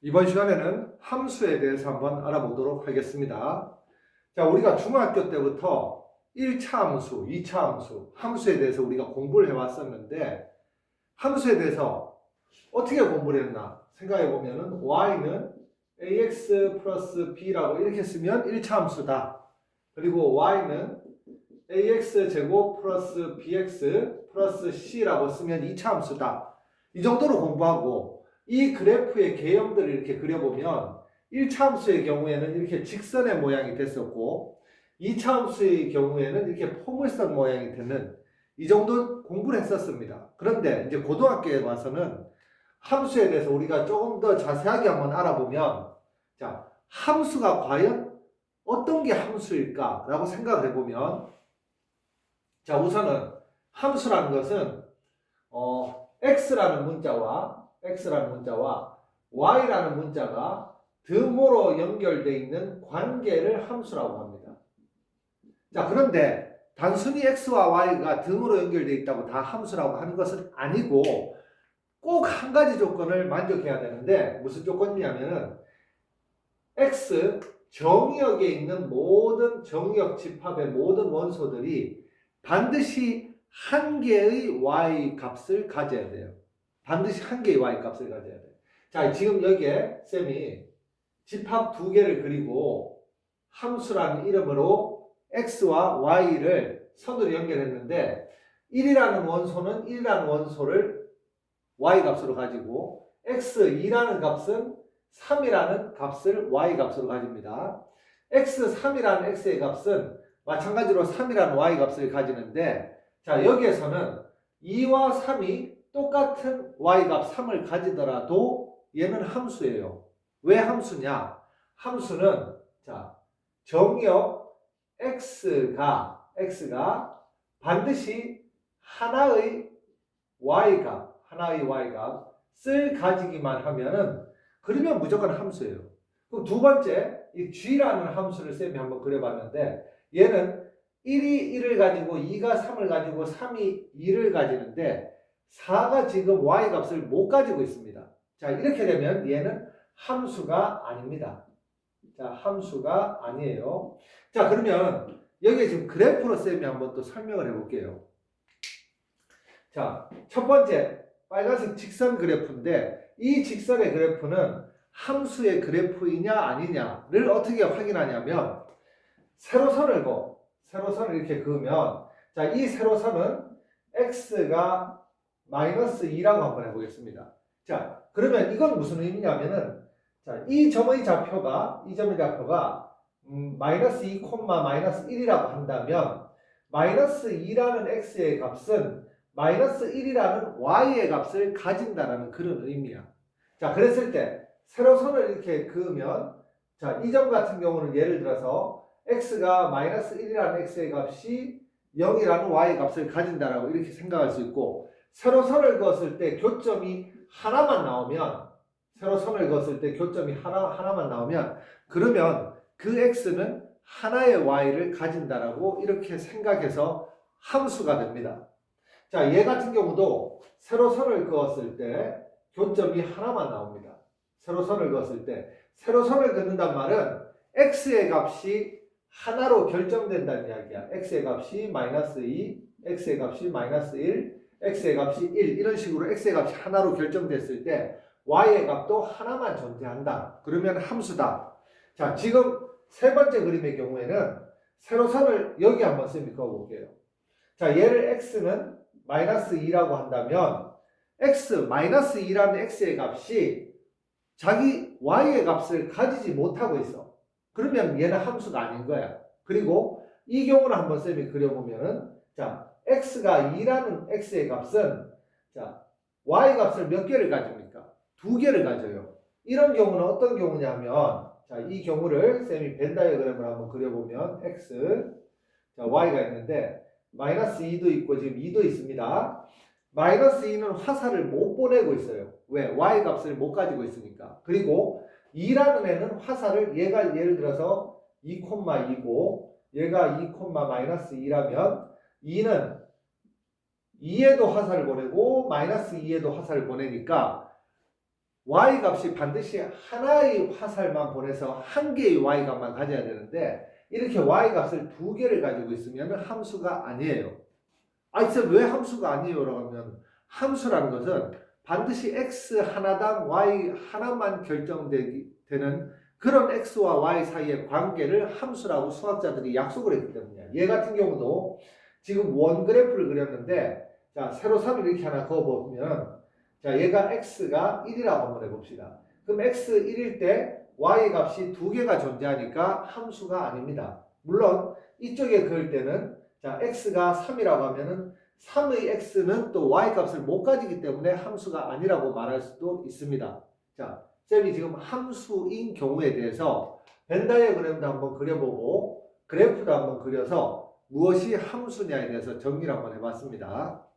이번 시간에는 함수에 대해서 한번 알아보도록 하겠습니다. 자, 우리가 중학교 때부터 1차 함수, 2차 함수, 함수에 대해서 우리가 공부를 해왔었는데, 함수에 대해서 어떻게 공부를 했나 생각해 보면은 y는 ax 플러스 b라고 이렇게 쓰면 1차 함수다. 그리고 y는 ax 제곱 플러스 bx 플러스 c라고 쓰면 2차 함수다. 이 정도로 공부하고 이 그래프의 개형들을 이렇게 그려보면 1차 함수의 경우에는 이렇게 직선의 모양이 됐었고 2차 함수의 경우에는 이렇게 포물선 모양이 되는 이 정도 공부를 했었습니다. 그런데 이제 고등학교에 와서는 함수에 대해서 우리가 조금 더 자세하게 한번 알아보면 자, 함수가 과연 어떤 게 함수일까 라고 생각을 해보면 자, 우선은 함수라는 것은 어, x라는 문자와 x라는 문자와 y라는 문자가 등호로 연결되어 있는 관계를 함수라고 합니다. 자, 그런데 단순히 x와 y가 등으로 연결되어 있다고 다 함수라고 하는 것은 아니고 꼭 한 가지 조건을 만족해야 되는데 무슨 조건이냐면은 x 정의역에 있는 모든 정의역 집합의 모든 원소들이 반드시 한 개의 y 값을 가져야 돼요. 반드시 한 개의 y 값을 가져야 돼요. 자, 지금 여기에 쌤이 집합 두 개를 그리고 함수라는 이름으로 x와 y를 선으로 연결했는데 1이라는 원소는 1이라는 원소를 y 값으로 가지고 x2라는 값은 3이라는 값을 y 값으로 가집니다. x3이라는 x의 값은 마찬가지로 3이라는 y 값을 가지는데 자 여기에서는 2와 3이 똑같은 y 값 3을 가지더라도 얘는 함수예요. 왜 함수냐? 함수는 자 정역 x가 x가 반드시 하나의 y 값 하나의 y 값을 가지기만 하면은 그러면 무조건 함수예요. 그럼 두 번째 이 g라는 함수를 쌤이 한번 그려봤는데 얘는 1이 1을 가지고 2가 3을 가지고 3이 2를 가지는데 4가 지금 y 값을 못 가지고 있습니다. 자 이렇게 되면 얘는 함수가 아닙니다. 자 함수가 아니에요. 자 그러면 여기에 지금 그래프로 쌤이 한번 또 설명을 해볼게요. 자 첫 번째 빨간색 직선 그래프인데 이 직선의 그래프는 함수의 그래프이냐 아니냐를 어떻게 확인하냐면 세로선을 그어 세로선을 이렇게 그으면 자 이 세로선은 x가 마이너스 2라고 한번 해보겠습니다. 자 그러면 이건 무슨 의미냐면은 자 이 점의 좌표가 이 점의 좌표가 음, 마이너스 2, 마이너스 1이라고 한다면 마이너스 2라는 x의 값은 마이너스 1이라는 y의 값을 가진다라는 그런 의미야. 자, 그랬을 때 세로선을 이렇게 그으면 자, 이 점 같은 경우는 예를 들어서 x가 마이너스 1이라는 x의 값이 0이라는 y의 값을 가진다라고 이렇게 생각할 수 있고 세로 선을 그었을 때 교점이 하나만 나오면 세로 선을 그었을 때 교점이 하나 하나만 나오면 그러면 그 x는 하나의 y를 가진다라고 이렇게 생각해서 함수가 됩니다. 자, 얘 같은 경우도 세로선을 그었을 때 교점이 하나만 나옵니다. 세로선을 그었을 때 세로선을 긋는단 말은 x의 값이 하나로 결정된다는 이야기야. x의 값이 마이너스 2, x의 값이 마이너스 1, x의 값이 1 이런 식으로 x의 값이 하나로 결정됐을 때 y의 값도 하나만 존재한다. 그러면 함수다. 자, 지금 세 번째 그림의 경우에는 세로선을 여기 한번 쌤이 그어볼게요. 자, 얘를 x는 마이너스 2라고 한다면 x 마이너스 2라는 x의 값이 자기 y의 값을 가지지 못하고 있어. 그러면 얘는 함수가 아닌 거야. 그리고 이 경우를 한번 쌤이 그려보면은 자 x가 2라는 x의 값은 자 y 값을 몇 개를 가집니까? 두 개를 가져요. 이런 경우는 어떤 경우냐면 자 이 경우를 쌤이 벤 다이어그램을 한번 그려보면 x 자 y가 있는데 마이너스 2도 있고 지금 2도 있습니다. 마이너스 2는 화살을 못 보내고 있어요. 왜? y 값을 못 가지고 있으니까. 그리고 2라는 애는 화살을 얘가 예를 들어서 2,2고 얘가 2, 마이너스 2라면 2는 2에도 화살을 보내고 마이너스 2에도 화살을 보내니까 y 값이 반드시 하나의 화살만 보내서 한 개의 y 값만 가져야 되는데 이렇게 y 값을 두 개를 가지고 있으면 함수가 아니에요. 아, 이제 왜 함수가 아니에요 라고 하면 함수라는 것은 반드시 x 하나당 y 하나만 결정되는 그런 x와 y 사이의 관계를 함수라고 수학자들이 약속을 했기 때문이야. 얘 같은 경우도 지금 원 그래프를 그렸는데 자 세로선을 이렇게 하나 그어보면 자 얘가 x가 1이라고 한번 해봅시다. 그럼 x 1일 때 y 값이 두 개가 존재하니까 함수가 아닙니다. 물론 이쪽에 그을 때는 자 x가 3이라고 하면은 3의 x는 또 y 값을 못 가지기 때문에 함수가 아니라고 말할 수도 있습니다. 자, 쌤이 지금 함수인 경우에 대해서 벤 다이어그램도 한번 그려보고 그래프도 한번 그려서 무엇이 함수냐에 대해서 정리를 한번 해봤습니다.